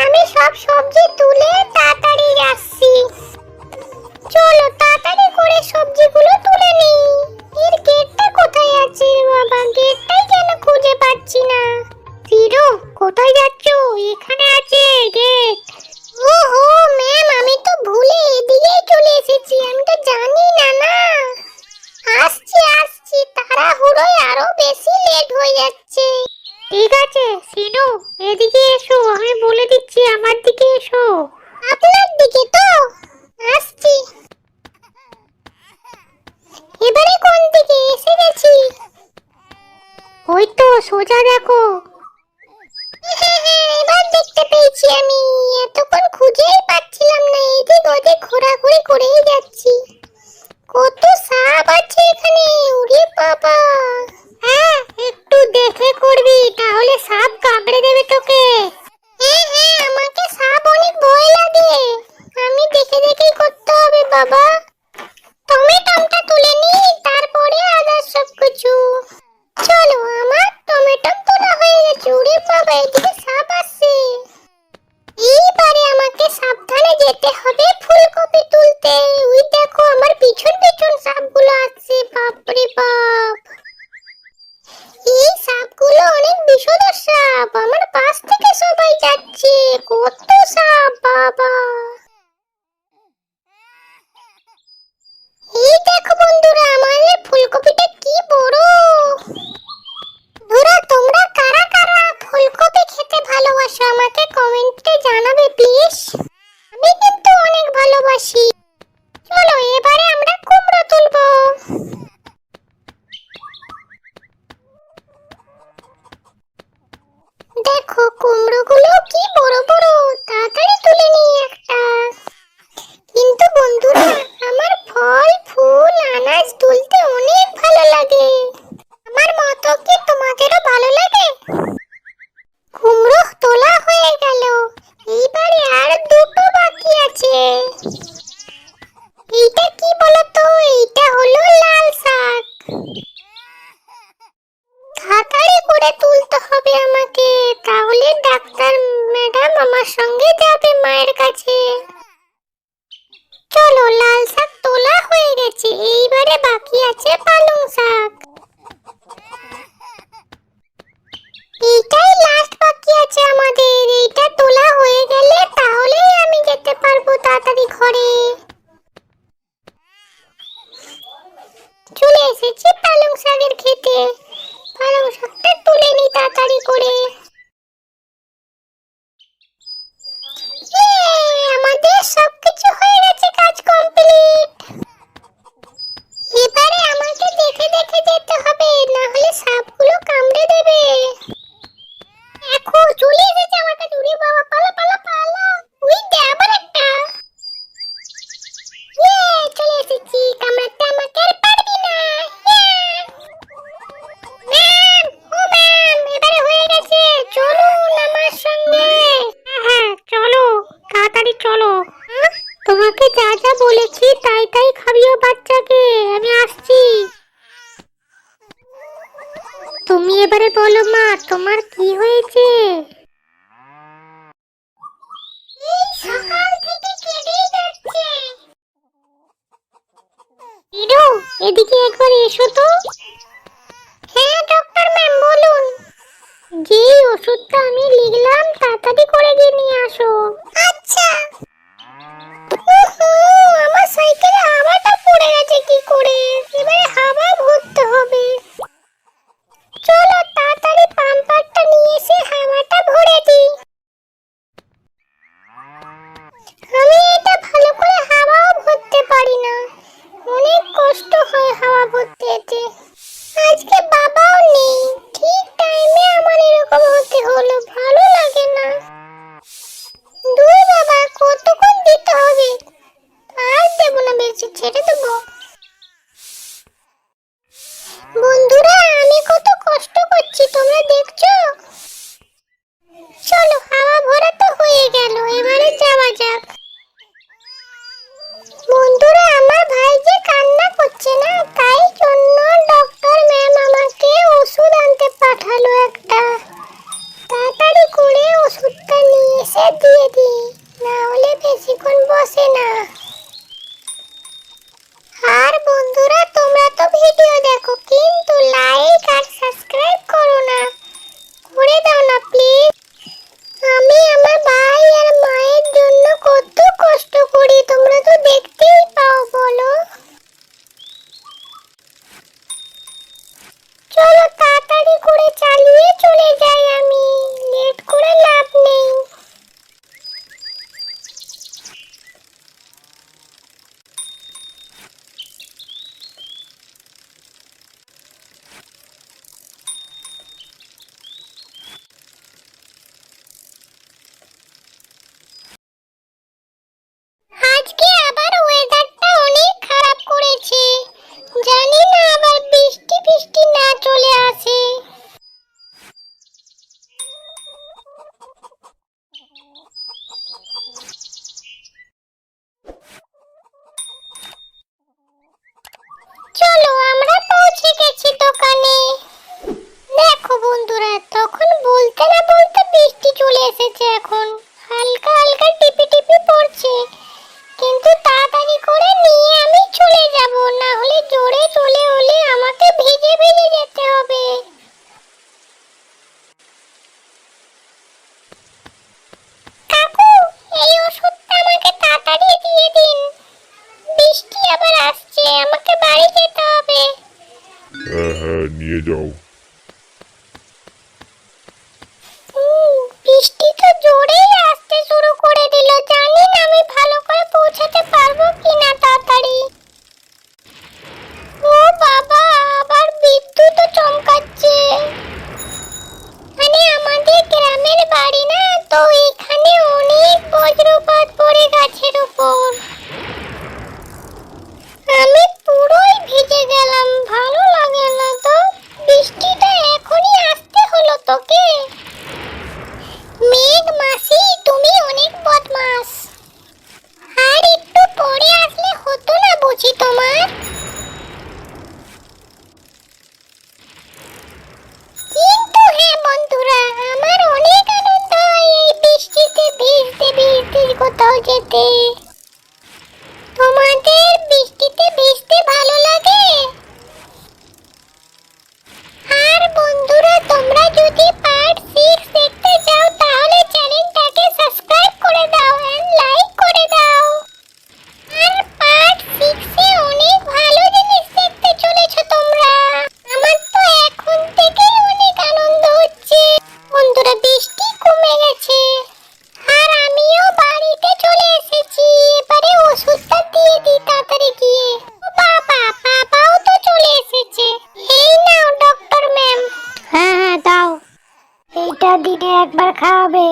আমি সব সবজি তুলে তাড়াতাড়ি যাচ্ছি চলো তাড়াতাড়ি করে সবজিগুলো তুলে নিই। এর গেটটা কোথায় আছে বাবা? গেটটাই কেন খুঁজে পাচ্ছি না। ফিরো কোথায় যাচ্ছ? এখানে আছে গেট। ওহো! এবারে কোন দিকে এসে গেছি? ওই তো সোজা দেখো। এবার দেখতে পেয়েছি আমি। এতক্ষণ খুঁজেই পাচ্ছিলাম না এই এদিক ওদিক ঘোরাঘুরি করেই যাচ্ছি। কত সাপ আছে এখানে, ওরে বাবা! বাবা এদিকে সাপ আসছে। এইবারে আমাকে সাবধানে যেতে হবে ফুলকপি তুলতে। ওই দেখো আমার পিছন পিছন সাপগুলো আসছে, বাপরে বাপ। এই সাপগুলো অনেক বিষধর সাপ, আমার পাশ থেকে সবাই যাচ্ছে, কত সাপ যা যা বলেছি তাই তাই খাবিও বাচ্চাকে আমি আসছি। তুমি এবারে বলো মা তোমার কি হয়েছে? এদিকে একবার এসো তো। হ্যাঁ ডক্টর ম্যাম বলুন। যে ওষুধটা আমি লিখলাম তাড়াতাড়ি করে গিয়ে নিয়ে আসো। আচ্ছা। সাইকেলে হাওয়াটা পড়ে গেছে কি করে? এবারে আবার ভরতে হবে। না। আর বন্ধুরা, তোমরা তো ভিডিও দেখো, কিন্তু লাইক আর সাবস্ক্রাইব করো না। করে দাও না প্লিজ আমি আমার ভাই আর মায়ের জন্য কত কষ্ট করি, তোমরা তো দেখতেই পাও, বলো। এখন। খাবে।